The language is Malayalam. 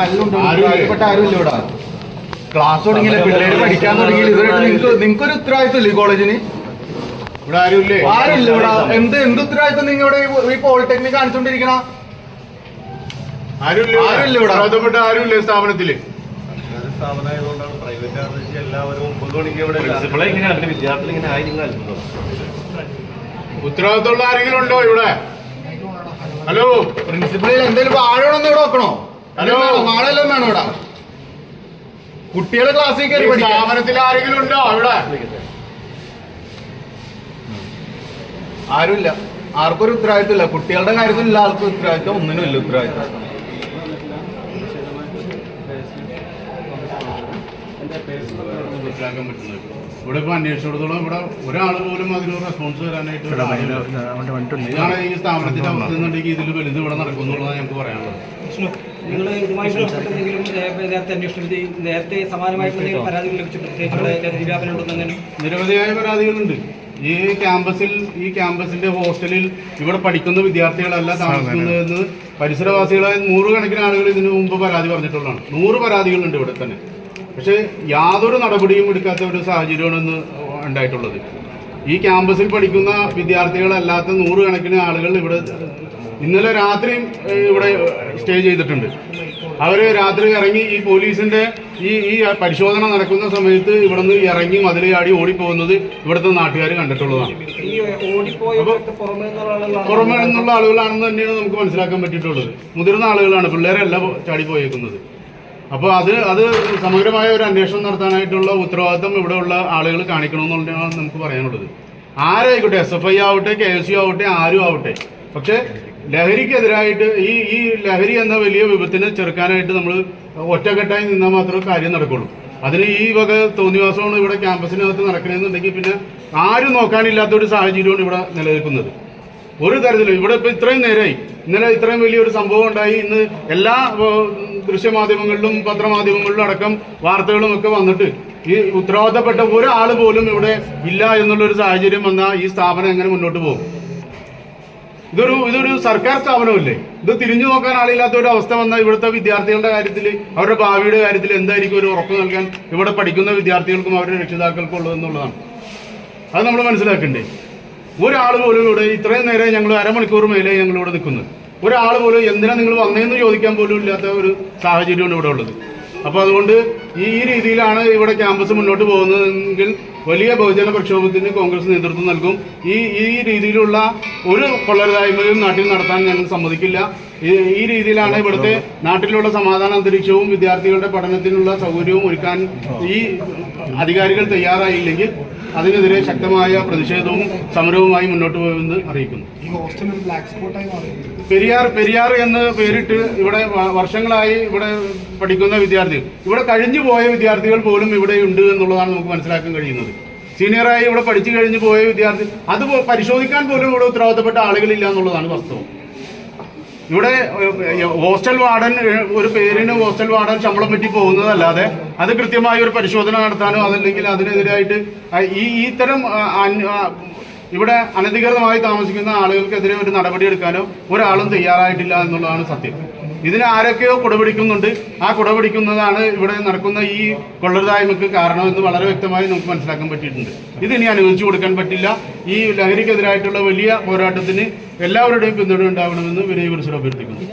ആരുമില്ലേ? ഇവിടെ? ക്ലാസ് തുടങ്ങിയില്ല? പിള്ളേര് പഠിക്കാൻ തുടങ്ങിയില്ല? ഇതുവരെ നിങ്ങൾക്ക് നിങ്ങൾക്കൊരു ഉത്തരവാദിത്തം ഇല്ലേ ഈ കോളേജിന്? ഇവിടെ ആരുമില്ലേ? ആരുമില്ല ഇവിടെ. എന്ത് എന്ത് ഉത്തരവാദിത്വം നിങ്ങൾ ഇവിടെ ഈ- പോളിടെക്നിക് കാണിച്ചോണ്ടിരിക്കണ? ആരുമില്ല ആരുമില്ല ഇവിടെ. ഉത്തരവാദിത്തപ്പെട്ട ആരുമില്ല സ്ഥാപനത്തിൽ? സ്ഥാപനമായതുകൊണ്ടാണ് പ്രൈവറ്റ് ആണെന്ന് എല്ലാവരും ഒമ്പത് മണിക്ക് ഇവിടെ ഇങ്ങനെ അതിന്റെ വിദ്യാർത്ഥികൾ ഇങ്ങനെ ആയി നിങ്ങൾ അത്ഭുതം ഉത്തരവാദിത്തമുള്ള ആരെങ്കിലും ഉണ്ടോ ഇവിടെ? ഹലോ പ്രിൻസിപ്പളിൽ എന്തെങ്കിലും വാഴണമെന്ന് ഇവിടെ വെക്കണോ? ഹലോ. വാഴെല്ലാം വേണം ഇവിടെ. കുട്ടികളെ ക്ലാസ്സിൽ കയറി സ്ഥാപനത്തിൽ ആരെങ്കിലും ഉണ്ടോ അവിടെ? ആരുമില്ല. ആർക്കും ഒരു ഉത്തരവാദിത്വം ഇല്ല കുട്ടികളുടെ കാര്യത്തിൽ ഇല്ല ആർക്കും ഉത്തരവാദിത്വം ഒന്നിനും ഇല്ല ഉത്തരവാദിത്വം. മനസ്സിലാക്കാൻ പറ്റുന്നത് ഇവിടെ ഇപ്പൊ അന്വേഷിച്ചിടത്തോളം ഇവിടെ ഒരാൾ പോലും അതിന് റെസ്പോൺസ് തരാനായിട്ട് ഇതാണ് ഈ സ്ഥാപനത്തിന്റെ അവസ്ഥ എന്നുണ്ടെങ്കിൽ ഇതിൽ വലുത് ഇവിടെ നടക്കുന്നുള്ളതാണ് ഞങ്ങൾക്ക് പറയാനുള്ളത്. നിങ്ങൾ ഇതുമായി ബന്ധപ്പെട്ട് എന്തെങ്കിലും ഏ, നേരത്തെ അന്വേഷണത്തിൽ നേരത്തെ സമാനമായിട്ടുള്ള എന്തെങ്കിലും പരാതികൾ ലഭിച്ചിട്ടുണ്ട്? പ്രത്യേകിച്ച് വ്യാപനം ഉണ്ടെന്നങ്ങനെ നിരവധിയായ പരാതികളുണ്ട്. ഈ ക്യാമ്പസിൽ ഈ ക്യാമ്പസിന്റെ ഹോസ്റ്റലിൽ ഇവിടെ പഠിക്കുന്ന വിദ്യാർത്ഥികളല്ല താമസിക്കുന്നതെന്ന് പരിസരവാസികളായ നൂറുകണക്കിന് ആളുകൾ ഇതിനു മുമ്പ് പരാതി പറഞ്ഞിട്ടുള്ളതാണ്. നൂറ് പരാതികളുണ്ട് ഇവിടെ തന്നെ. പക്ഷേ യാതൊരു നടപടിയും എടുക്കാത്ത ഒരു സാഹചര്യമാണ് ഇന്ന് ഉണ്ടായിട്ടുള്ളത്. ഈ ക്യാമ്പസിൽ പഠിക്കുന്ന വിദ്യാർത്ഥികളല്ലാത്ത നൂറുകണക്കിന് ആളുകൾ ഇവിടെ ഇന്നലെ രാത്രിയും ഇവിടെ സ്റ്റേ ചെയ്തിട്ടുണ്ട്. അവർ രാത്രി ഇറങ്ങി ഈ പോലീസിന്റെ ഈ ഈ പരിശോധന നടക്കുന്ന സമയത്ത് ഇവിടെ നിന്ന് ഇറങ്ങി മതിൽ ചാടി ഓടിപ്പോകുന്നത് ഇവിടുത്തെ നാട്ടുകാർ കണ്ടിട്ടുള്ളതാണ്. പുറമെ നിന്നുള്ള ആളുകളാണെന്ന് തന്നെയാണ് നമുക്ക് മനസ്സിലാക്കാൻ പറ്റിയിട്ടുള്ളത്. മുതിർന്ന ആളുകളാണ് പിള്ളേരല്ല ചാടി പോയേക്കുന്നത് അപ്പോൾ അത് അത് സമഗ്രമായ ഒരു അന്വേഷണം നടത്താനായിട്ടുള്ള ഉത്തരവാദിത്തം ഇവിടെയുള്ള ആളുകൾ കാണിക്കണമെന്നുള്ളതാണ് നമുക്ക് പറയാനുള്ളത്. ആരായിക്കോട്ടെ എസ് എഫ് ഐ ആവട്ടെ കെ എസ് യു ആവട്ടെ ആരും ആവട്ടെ പക്ഷേ ലഹരിക്കെതിരായിട്ട് ഈ ഈ ലഹരി എന്ന വലിയ വിപത്തിനെ ചെറുക്കാനായിട്ട് നമ്മൾ ഒറ്റക്കെട്ടായി നിന്നാൽ മാത്രമേ കാര്യം നടക്കുള്ളൂ. അതിന് ഈ വക തോന്നിവാസമാണ് ഇവിടെ ക്യാമ്പസിനകത്ത് നടക്കണമെന്നുണ്ടെങ്കിൽ പിന്നെ ആരും നോക്കാനില്ലാത്ത ഒരു സാഹചര്യമാണ് ഇവിടെ നിലനിൽക്കുന്നത്. ഒരു തരത്തിലും ഇവിടെ ഇപ്പൊ ഇത്രയും നേരമായി ഇന്നലെ ഇത്രയും വലിയൊരു സംഭവം ഉണ്ടായി. ഇന്ന് എല്ലാ ദൃശ്യമാധ്യമങ്ങളിലും പത്രമാധ്യമങ്ങളിലും അടക്കം വാർത്തകളും ഒക്കെ വന്നിട്ട് ഈ ഉത്തരവാദിത്തപ്പെട്ട ഒരാൾ പോലും ഇവിടെ ഇല്ല എന്നുള്ളൊരു സാഹചര്യം വന്നാൽ ഈ സ്ഥാപനം എങ്ങനെ മുന്നോട്ട് പോകും? ഇതൊരു ഇതൊരു സർക്കാർ സ്ഥാപനമല്ലേ? ഇത് തിരിഞ്ഞു നോക്കാൻ ആളില്ലാത്ത ഒരു അവസ്ഥ വന്നാൽ ഇവിടുത്തെ വിദ്യാർത്ഥികളുടെ കാര്യത്തിൽ അവരുടെ ഭാവിയുടെ കാര്യത്തിൽ എന്തായിരിക്കും ഒരു ഉറപ്പ് നൽകാൻ ഇവിടെ പഠിക്കുന്ന വിദ്യാർത്ഥികൾക്കും അവരുടെ രക്ഷിതാക്കൾക്കും ഉള്ളതെന്നുള്ളതാണ് അത് നമ്മൾ മനസ്സിലാക്കണ്ടേ? ഒരാൾ പോലും ഇവിടെ ഇത്രയും നേരം ഞങ്ങൾ അരമണിക്കൂർ മേലെ ഞങ്ങൾ ഇവിടെ നിൽക്കുന്നത്. ഒരാൾ പോലും എന്തിനാ നിങ്ങൾ വന്നതെന്ന് ചോദിക്കാൻ പോലും ഇല്ലാത്ത ഒരു സാഹചര്യമാണ് ഇവിടെ ഉള്ളത്. അപ്പോൾ അതുകൊണ്ട് ഈ ഈ രീതിയിലാണ് ഇവിടെ ക്യാമ്പസ് മുന്നോട്ട് പോകുന്നതെങ്കിൽ വലിയ ബഹുജന പ്രക്ഷോഭത്തിന് കോൺഗ്രസ് നേതൃത്വം നൽകും. ഈ ഈ രീതിയിലുള്ള ഒരു കൊള്ളരുതായ്മയും നാട്ടിൽ നടത്താൻ ഞങ്ങൾ സമ്മതിക്കില്ല. ഈ രീതിയിലാണ് ഇവിടുത്തെ നാട്ടിലുള്ള സമാധാന അന്തരീക്ഷവും വിദ്യാർത്ഥികളുടെ പഠനത്തിനുള്ള സൗകര്യവും ഒരുക്കാൻ ഈ അധികാരികൾ തയ്യാറായില്ലെങ്കിൽ അതിനെതിരെ ശക്തമായ പ്രതിഷേധവും സമരവുമായി മുന്നോട്ട് പോകുമെന്ന് അറിയിക്കുന്നു. പെരിയാർ പെരിയാർ എന്ന് പേരിട്ട് ഇവിടെ വർഷങ്ങളായി ഇവിടെ പഠിക്കുന്ന വിദ്യാർത്ഥികൾ. ഇവിടെ കഴിഞ്ഞു പോയ വിദ്യാർത്ഥികൾ പോലും ഇവിടെ ഉണ്ട് എന്നുള്ളതാണ് നമുക്ക് മനസ്സിലാക്കാൻ കഴിയുന്നത്. സീനിയറായി ഇവിടെ പഠിച്ചു കഴിഞ്ഞു പോയ വിദ്യാർത്ഥി അത് പരിശോധിക്കാൻ പോലും ഇവിടെ ഉത്തരവാദിത്തപ്പെട്ട ആളുകളില്ല എന്നുള്ളതാണ് വാസ്തവം. ഇവിടെ ഹോസ്റ്റൽ വാർഡൻ ഒരു പേരിന് ഹോസ്റ്റൽ വാർഡൻ ശമ്പളം പറ്റി പോകുന്നതല്ലാതെ അത് കൃത്യമായ ഒരു പരിശോധന നടത്താനോ അതല്ലെങ്കിൽ അതിനെതിരായിട്ട് ഈ ഇത്തരം ഇവിടെ അനധികൃതമായി താമസിക്കുന്ന ആളുകൾക്കെതിരെ ഒരു നടപടി എടുക്കാനോ ഒരാളും തയ്യാറായിട്ടില്ല എന്നുള്ളതാണ് സത്യം. ഇതിന് ആരൊക്കെയോ കുടപിടിക്കുന്നുണ്ട്. ആ കുടപിടിക്കുന്നതാണ് ഇവിടെ നടക്കുന്ന ഈ കൊള്ളരുതായ്മക്ക് കാരണം എന്ന് വളരെ വ്യക്തമായി നമുക്ക് മനസ്സിലാക്കാൻ പറ്റിയിട്ടുണ്ട്. ഇതിനി അനുവദിച്ചു കൊടുക്കാൻ പറ്റില്ല. ഈ ലഹരിക്കെതിരായിട്ടുള്ള വലിയ പോരാട്ടത്തിന് എല്ലാവരുടെയും പിന്തുണ ഉണ്ടാവണമെന്ന് വിനയകുറിച്ച് അഭ്യർത്ഥിക്കുന്നു.